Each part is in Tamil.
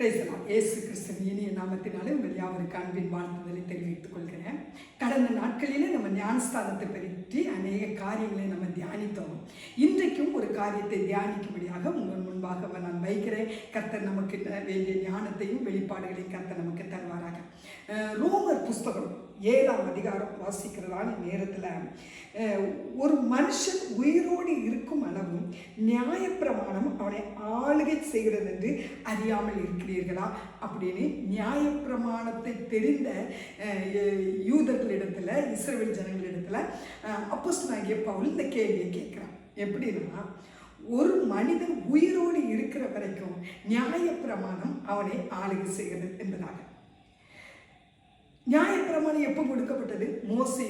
பேசலாம். ஏசு கிறிஸ்துவின் இனிய நாமத்தினாலே உங்கள் யாவருக்கு அன்பின் வாழ்த்துதலை தெரிவித்துக் கொள்கிறேன். கடந்த நாட்களிலே நம்ம ஞானஸ்தானத்தை பற்றி அநேக காரியங்களை நம்ம தியானித்தோம். இன்றைக்கும் ஒரு காரியத்தை தியானிக்கும்படியாக உங்கள் முன்பாக நான் வைக்கிறேன். கர்த்தர் நமக்கு வேண்டிய ஞானத்தையும் வெளிப்பாடுகளையும் கர்த்தர் நமக்கு தருவாராக. ரோமர் புஸ்தகம் ஏழாம் அதிகாரம் வாசிக்கிறதான நேரத்தில் ஒரு மனுஷன் உயிரோடு இருக்கும் அளவும் நியாயப்பிரமாணம் அவனை ஆளுகை செய்கிறது என்று அறியாமல் இருக்கிறீர்களா? அப்படின்னு நியாயப்பிரமாணத்தை தெரிந்த யூதர்களிடத்தில் இஸ்ரேல் ஜனங்களிடத்தில் அப்போஸ் நாகிய பவுல் இந்த கேள்வியை கேட்குறான். எப்படின்னா ஒரு மனிதன் உயிரோடு இருக்கிற வரைக்கும் நியாயப்பிரமாணம் அவனை ஆளுகை செய்கிறது என்பதாக. நியாயப்பிரமாணம் எப்போ கொடுக்கப்பட்டது? மோசை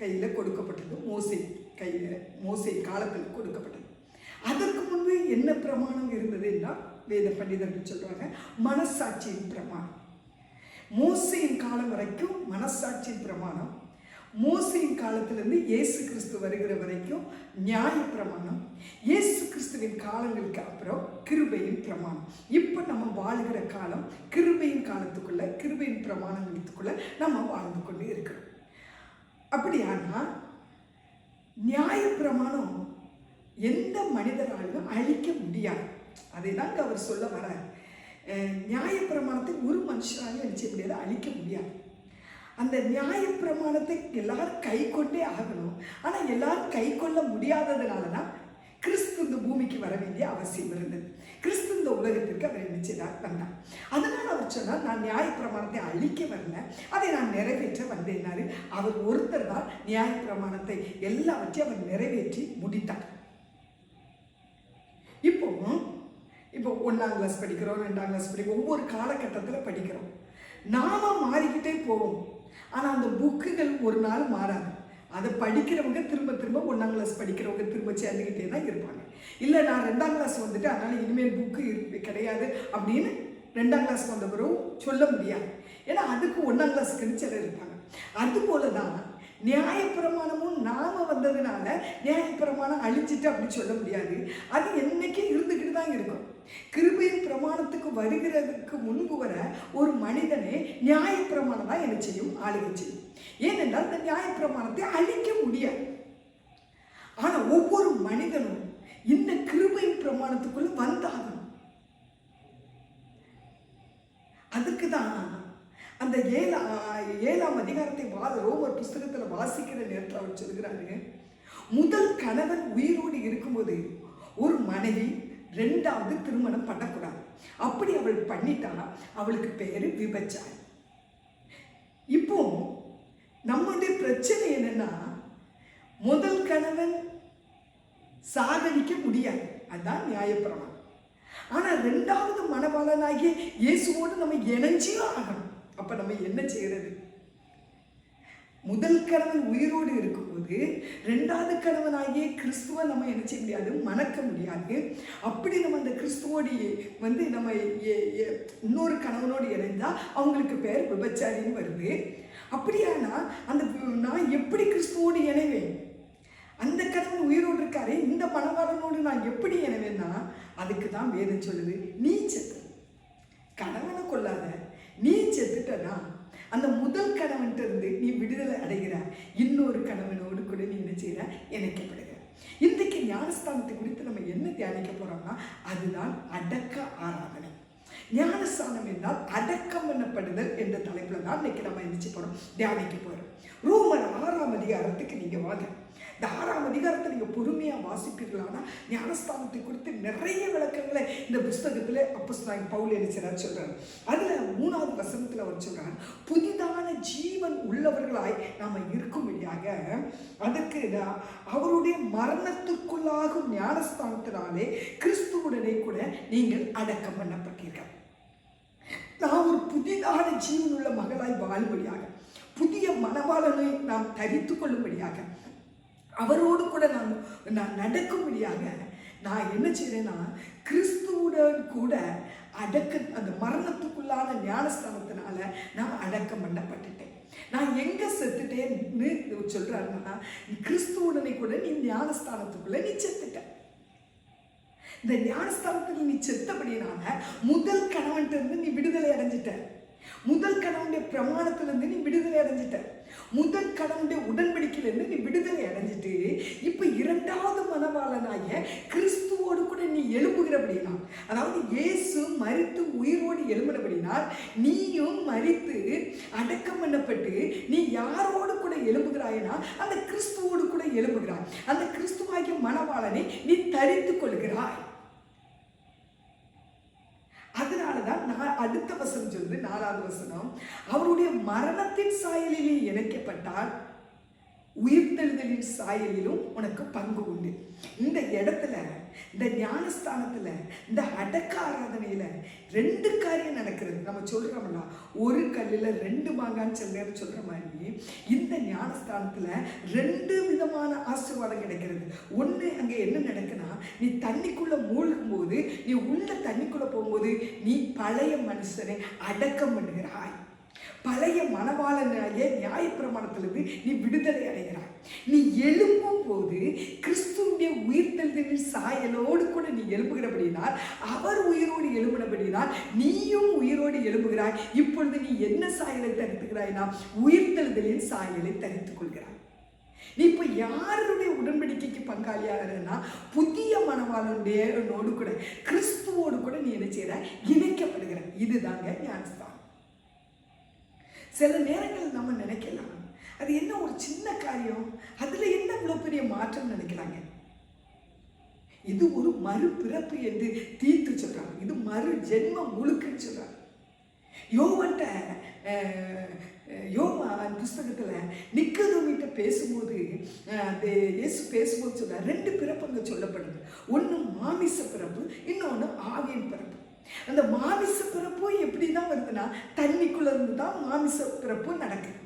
கையில் கொடுக்கப்பட்டது. மோசை கையில் மோசை காலத்தில் கொடுக்கப்பட்டது. அதற்கு முன்பு என்ன பிரமாணம் இருந்ததுன்னா வேத பண்டிதர்கள் சொல்கிறாங்க மனசாட்சியின் பிரமாணம். மோசையின் காலம் வரைக்கும் மனசாட்சியின் பிரமாணம். மோசையின் காலத்திலிருந்து இயேசு கிறிஸ்து வருகிற வரைக்கும் நியாய பிரமாணம் இயேசு கிறிஸ்துவின் காலங்களுக்கு அப்புறம் கிருபையின் பிரமாணம். இப்போ நம்ம வாழ்கிற காலம் கிருபையின் காலத்துக்குள்ள கிருபையின் பிரமாணங்களுக்குள்ள நம்ம வாழ்ந்து கொண்டு இருக்கிறோம். அப்படியானா நியாய பிரமாணம் எந்த மனிதராலும் அழிக்க முடியாது. அதை தாங்க அவர் சொல்ல வரார். நியாய பிரமாணத்தை ஒரு மனுஷனாலும் அழிச்ச முடியாது அழிக்க முடியாது. அந்த நியாய பிரமாணத்தை எல்லாரும் கை கொண்டே ஆகணும். ஆனால் எல்லாரும் கை கொள்ள முடியாததுனால தான் கிறிஸ்து இந்த பூமிக்கு வர வேண்டிய அவசியம் இருந்தது. கிறிஸ்து இந்த உலகத்திற்கு அவர் என்ன வந்தார். அதனால் அவர் சொன்னார் நான் நியாய பிரமாணத்தை அழிக்க வரல அதை நான் நிறைவேற்ற வந்தேன்னாரு. அவர் ஒருத்தர் தான் நியாய பிரமாணத்தை எல்லாவற்றையும் அவர் நிறைவேற்றி முடித்தார். இப்போ இப்போ ஒன்றாம் கிளாஸ் படிக்கிறோம் ரெண்டாம் கிளாஸ் படிக்கிறோம் ஒவ்வொரு காலகட்டத்தில் படிக்கிறோம். நாம மாறிக்கிட்டே போவோம். ஆனால் அந்த புக்குகள் ஒரு நாள் மாறாது. அதை படிக்கிறவங்க திரும்ப திரும்ப ஒன்றாம் கிளாஸ் படிக்கிறவங்க திரும்ப சேர்ந்துக்கிட்டே தான் இருப்பாங்க. இல்லை நான் ரெண்டாம் கிளாஸ் வந்துட்டு அதனால் இனிமேல் புக்கு இருக்கு கிடையாது அப்படின்னு ரெண்டாம் கிளாஸ் வந்த பிறகு சொல்ல முடியாது. ஏன்னா அதுக்கு ஒன்றாம் கிளாஸ்க்குன்னு சிலர் இருப்பாங்க. அதுபோல தான் நியாயப்பிரமாணமும் நாம வந்ததுனால நியாயப்பிரமாணம் அழிச்சிட்டு அப்படி சொல்ல முடியாது. அது என்னைக்கே இருந்துக்கிட்டு தான் இருக்கும். கிருபையின் பிரமாணத்துக்கு வருகிறதுக்கு முன்பு வர ஒரு மனிதனை நியாயப்பிரமாணம் தான் என்ன செய்யும் ஆளுகை செய்யும். ஏனென்றால் இந்த நியாயப்பிரமாணத்தை அழிக்க முடியாது. ஆனா ஒவ்வொரு மனிதனும் இந்த கிருபையின் பிரமாணத்துக்குள்ள வந்தாகணும். அதுக்கு தான் அந்த ஏழா ஏழாம் அதிகாரத்தை வா ரோமர் புஸ்தகத்தில் வாசிக்கிற நேரத்தில் அவர் சொல்கிறாரு முதல் கணவன் உயிரோடு இருக்கும்போது ஒரு மனைவி ரெண்டாவது திருமணம் பண்ணக்கூடாது. அப்படி அவள் பண்ணிட்டா அவளுக்கு பேர் விபச்சாய் இப்போ நம்முடைய பிரச்சனை என்னன்னா முதல் கணவன் சாகடிக்க முடியாது. அதுதான் நியாயப்பிரமாணம். ஆனால் ரெண்டாவது மனவாளனாகிய இயேசுவோடு நம்ம இணைஞ்சியும் ஆகணும். அப்போ நம்ம என்ன செய்கிறது முதல் கணவன் உயிரோடு இருக்கும்போது ரெண்டாவது கணவனாகிய கிறிஸ்துவை நம்ம என்ன செய்ய முடியாது? மணக்க முடியாது. அப்படி நம்ம அந்த கிறிஸ்துவோடு வந்து நம்ம எ- எ- இன்னொரு கணவனோடு இணைந்தால் அவங்களுக்கு பேர் விபச்சாரின்னு வருது. அப்படியானா அந்த நான் எப்படி கிறிஸ்துவோடு இணைவேன்? அந்த கணவன் உயிரோடு இருக்காரு இந்த மணவாளனோடு நான் எப்படி இணைவேன்னா அதுக்கு தான் வேதம் சொல்லுது நீ செத்து. கணவனை கொள்ளாத நீ செத்துட்டனா அந்த முதல் கணவன்கிட்ட இருந்து நீ விடுதலை அடைகிற இன்னொரு கணவனோடு கூட நீ என்ன செய்கிற இணைக்கப்படுகிற. இன்றைக்கு ஞானஸ்தானத்தை குறித்து நம்ம என்ன தியானிக்க போகிறோம்னா அதுதான் அடக்க ஆராதனை. ஞானஸ்தானம் என்றால் அடக்கம் பண்ணப்படுதல் என்ற தலைப்பில் தான் இன்னைக்கு நம்ம எந்திரிச்சு போகிறோம் தியானிக்க போகிறோம் ரூமர் ஆறாம் அதிகாரத்துக்கு நீங்கள் வாங்க. இந்த ஆறாம் அதிகாரத்தை நீங்கள் பொறுமையாக வாசிப்பீர்களானா ஞானஸ்தானத்தை குறித்து நிறைய விளக்கங்களை இந்த புஸ்தகத்துல அப்போஸ்தலன் பவுல் எழுச்சிறார் சொல்கிறார் அதில் மூணாவது வசனத்தில் அவர் சொல்கிறார் புதிதான ஜீவன் உள்ளவர்களாய் நாம் இருக்கும்படியாக அதற்கு அவருடைய மரணத்துக்குள்ளாகும் ஞானஸ்தானத்தினாலே கிறிஸ்துவுடனே கூட நீங்கள் அடக்கம் பண்ணப்பட்டீர்கள். நான் ஒரு புதிதான ஜீவனுள்ள மகளாய் வாழும்படியாக புதிய மனவாளனை நாம் தரித்து கொள்ளும்படியாக அவரோடு கூட நான் நான் நடக்கும்படியாக நான் என்ன செய்கிறேன்னா கிறிஸ்துவுடன் கூட அடக்க அந்த மரணத்துக்குள்ளான ஞானஸ்தானத்தினால நான் அடக்கம் பண்ணப்பட்டுட்டேன். நான் எங்க செத்துட்டேன்னு சொல்றாருன்னா கிறிஸ்துவுடனே கூட நீ ஞானஸ்தானத்துக்குள்ள நீ செத்துட்ட. இந்த ஞானஸ்தானத்தில் நீ செத்தபடினால முதல் கணவன்ட்டு இருந்து நீ விடுதலை அடைஞ்சிட்ட. முதல் கணவனுடைய பிரமாணத்திலிருந்து நீ விடுதலை அடைஞ்சிட்ட. முதல் கடவுளுடைய உடன்படிக்கையில் இருந்து நீ விடுதலை அடைஞ்சிட்டு இப்ப இரண்டாவது மனவாளனாய கிறிஸ்துவோடு கூட நீ எழும்புகிறபடினா அதாவது இயேசு மறித்து உயிரோடு எழும்பினபடினால் நீயும் மறித்து அடக்கம் பண்ணப்பட்டு நீ யாரோடு கூட எழும்புகிறாயனா அந்த கிறிஸ்துவோடு கூட எழும்புகிறாய். அந்த கிறிஸ்துவாகிய மனவாளனை நீ தரித்து கொள்கிறாய் அதனாலதான் நான் அடுத்த வசனம் சொல்லுது நாலாவது வசனம். அவருடைய மரணத்தின் சாயலிலே இணைக்கப்பட்டால் உயிர்த்தெழுதலின் சாயலிலும் உனக்கு பங்கு உண்டு. இந்த இடத்துல இந்த ஞானஸ்தானத்துல இந்த அடக்க ஆராதனையில ரெண்டு காரியம் நடக்கிறது. நம்ம சொல்கிறோம்னா ஒரு கல்லுல ரெண்டு மாங்கான்னு சில நேரம் சொல்ற மாதிரி இந்த ஞானஸ்தானத்துல ரெண்டு விதமான ஆசீர்வாதம் கிடைக்கிறது. ஒண்ணு அங்க என்ன நடக்குன்னா நீ தண்ணிக்குள்ள மூழ்கும் போது நீ உள்ள தண்ணிக்குள்ள போகும்போது நீ பழைய மனுஷனை அடக்கம் பண்ணுகிறாய். பழைய மனவாளனாய நியாயப்பிரமாணத்திலிருந்து நீ விடுதலை அடைகிறாய். நீ எழும்பும் போது கிறிஸ்துவின் உயிர்த்தெழுதலின் சாயலோடு கூட நீ எழுப்புகிறபடினால் அவர் உயிரோடு எழும்பினபடினால் நீயும் உயிரோடு எழும்புகிறாய். இப்பொழுது நீ என்ன சாயலை தரித்துகிறாய்னா உயிர்த்தெழுதலின் சாயலை தரித்துக் கொள்கிறாய் நீ இப்போ யாருடைய உடன்படிக்கைக்கு பங்காளியாகிறன்னா புதிய மனவாளனுடைய நோடு கூட கிறிஸ்துவோடு கூட நீ என்ன செய்யற இணைக்கப்படுகிற இதுதாங்க ஞானஸ்தானம். சில நேரங்கள் நம்ம நினைக்கலாம். அது என்ன ஒரு சின்ன காரியம்? அதுல என்ன இவ்வளவு பெரிய மாற்றம் நினைக்கலாங்க? இது ஒரு மறுபிறப்பு என்று தீர்த்து சொல்றாங்க. இது மறு ஜென்மம் முழுக்கன்னு சொல்றாங்க. யோவன்ட்ட அஹ், யோவான் புஸ்தகத்துல நிக்கதோமிட்ட பேசும்போது அந்த இயேசு பேசும்போது சொல்ற ரெண்டு பிறப்புங்க சொல்லப்படுது. ஒன்று மாமிச பிறப்பு இன்னொன்று ஆவியின் பிறப்பு. அந்த மாமிச பிறப்பும் எப்படி தான் வருதுன்னா தண்ணிக்குள்ளே இருந்து தான் மாமிச பிறப்பும் நடக்குது.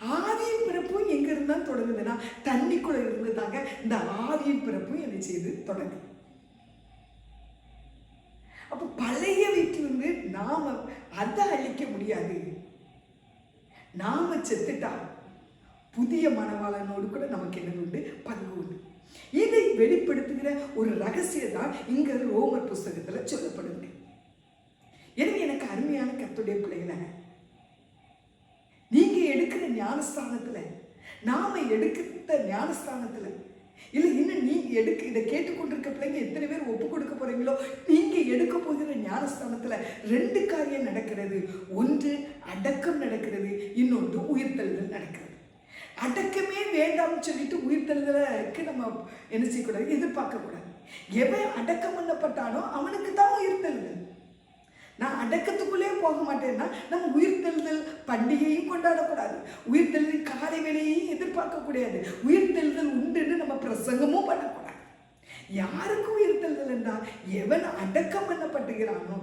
ஆதியின் பிறப்பும் எங்க இருந்தா தொடங்குதுன்னா தண்ணிக்குள்ள இருந்து தாங்க இந்த ஆதியின் பிறப்பும் என்ன செய்து தொடங்குது அப்போ பழைய வீட்டிலிருந்து நாம அதை அழிக்க முடியாது. நாம செத்துட்டா புதிய மனவாளனோடு கூட நமக்கு என்ன உண்டு? பங்கு உண்டு. இதை வெளிப்படுத்துகிற ஒரு ரகசியம் தான் இங்க ரோமர் புஸ்தகத்துல சொல்லப்படுது. எனவே எனக்கு அருமையான கத்துடைய பிள்ளைகளை எடுக்கிற ஞானஸ்தானத்தில் நாம் எடுக்கிற ஞானஸ்தானத்தில் இல்லை இன்னும் நீ எடுக்க இதை கேட்டுக்கொண்டிருக்க பிள்ளைங்க எத்தனை பேர் ஒப்பு கொடுக்க போகிறீங்களோ நீங்கள் எடுக்க போகிற ஞானஸ்தானத்தில் ரெண்டு காரியம் நடக்கிறது. ஒன்று அடக்கம் நடக்கிறது இன்னொன்று உயிர்த்தெழுதல் நடக்கிறது. அடக்கமே வேண்டாம்னு சொல்லிட்டு உயிர்த்தெழுதலுக்கு நம்ம என்ன செய்யக்கூடாது? எதிர்பார்க்கக்கூடாது. எவன் அடக்கம் பண்ணப்பட்டானோ அவனுக்கு தான் உயிர்த்தெழுதல். நான் அடக்கத்துக்குள்ளே போக மாட்டேன்னா நம்ம உயிர்த்தெழுதல் பண்டிகையும் கொண்டாடக்கூடாது. உயிர்த்தெழுதல் காலை வேலையையும் எதிர்பார்க்க கூடாது உயிர்த்தெழுதல் உண்டுன்னு நம்ம பிரசங்கமும் பண்ணக்கூடாது. யாருக்கு உயிர்த்தெழுதல் என்றால் எவன் அடக்கம் பண்ணப்பட்டுகிறானோ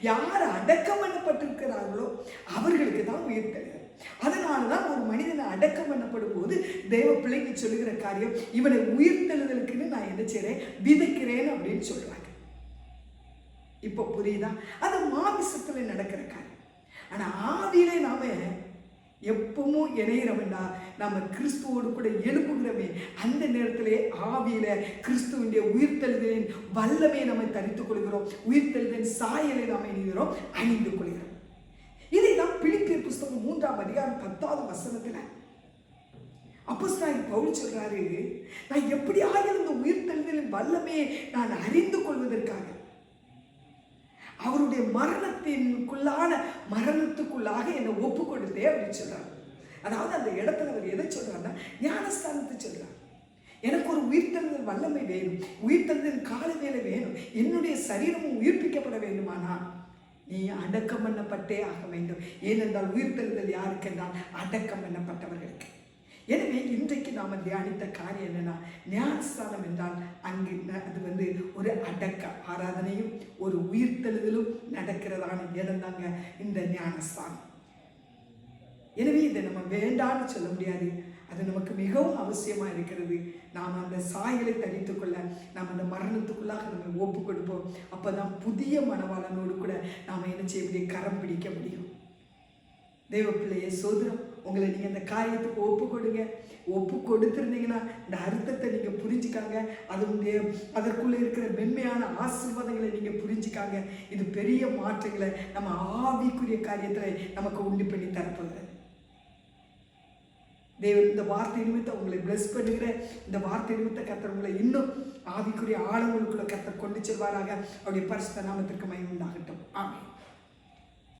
யார் அடக்கம் பண்ணப்பட்டிருக்கிறார்களோ அவர்களுக்கு தான் உயிர்த்தெழுதல் அதனால தான் ஒரு மனிதனை அடக்கம் பண்ணப்படும் போது தேவ பிள்ளைக்கு சொல்லுகிற காரியம் இவனை உயிர்த்தெழுதலுக்குன்னு நான் என்ன செய்கிறேன் விதைக்கிறேன் அப்படின்னு சொல்லுவேன் இப்போ புரியுதா? அது மாமிசத்தில் நடக்கிற காரியம். ஆனால் ஆவியிலே நாம எப்பவும் இணையிறவன்டா நம்ம கிறிஸ்துவோடு கூட எழுப்புகிறோமே அந்த நேரத்திலே ஆவியில கிறிஸ்துவனுடைய உயிர்த்தெழுதலின் வல்லமே நம்ம தரித்துக் கொள்கிறோம் உயிர்த்தெழுதலின் சாயலை நாம் இணைகிறோம் அணிந்து கொள்கிறோம். இதை தான் பிலிப்பியர் புஸ்தகம் மூன்றாம் அதிகாரம் பத்தாவது வசனத்தில் அப்போ நான் பவுல் சொல்றாரு நான் எப்படியாக இருந்த உயிர்த்தெழுதலின் வல்லமே நான் அறிந்து கொள்வதற்காக அவருடைய மரணத்தின்குள்ளான மரணத்துக்குள்ளாக என்னை ஒப்பு கொடுத்தே அப்படின்னு சொல்கிறார் அதாவது அந்த இடத்துல அவர் எதை சொல்கிறாருன்னா ஞானஸ்தானத்தை சொல்கிறார் எனக்கு ஒரு உயிர்த்தெழுதல் வல்லமை வேணும். உயிர்த்தெழுதல் கால வேலை வேணும். என்னுடைய சரீரமும் உயிர்ப்பிக்கப்பட வேண்டுமானா? நீ அடக்கம் பண்ணப்பட்டே ஆக வேண்டும். ஏனென்றால் உயிர்த்தெழுதல் யாருக்கு என்றால் அடக்கம் பண்ணப்பட்டவர்களுக்கு. எனவே இன்றைக்கு நாம் தியானித்த காரியம் என்னன்னா ஞானஸ்தானம் என்றால் அங்கே ந- அது வந்து ஒரு அடக்க ஆராதனையும் ஒரு உயிர்த்தெழுதலும் நடக்கிறதான இடம் தாங்க இந்த ஞானஸ்தானம். எனவே இதை நம்ம வேண்டான்னு சொல்ல முடியாது. அது நமக்கு மிகவும் அவசியமாக இருக்கிறது. நாம் அந்த சாயலை தரித்துக்கொள்ள நாம் அந்த மரணத்துக்குள்ளாக நம்ம ஒப்பு கொடுப்போம். அப்போ தான் புதிய மனவாளனோடு கூட நாம் என்ன செய்ய முடியும்? கரம் பிடிக்க முடியும். தேவப்பிள்ளையை பிள்ளையை சோதரம் உங்களை நீங்கள் இந்த காரியத்துக்கு ஒப்பு கொடுங்க. ஒப்பு கொடுத்துருந்தீங்கன்னா இந்த அர்த்தத்தை நீங்கள் புரிஞ்சுக்காங்க. அதனுடைய அதற்குள்ளே இருக்கிற மென்மையான ஆசீர்வாதங்களை நீங்கள் புரிஞ்சுக்காங்க. இது பெரிய மாற்றங்களை நம்ம ஆவிக்குரிய காரியத்தில் நமக்கு உண்டு பண்ணி தரப்போகிறது தேவன் இந்த வார்த்தை நிமித்தம் உங்களை பிளஸ் பண்ணுகிற இந்த வார்த்தை நிமித்த கத்தர் உங்களை இன்னும் ஆவிக்குரிய ஆழங்களுக்குள்ள கத்தர் கொண்டு செல்வாராக. அவருடைய பரிசுத்த நாமத்திற்கு மயம் உண்டாகட்டும். ஆமாம்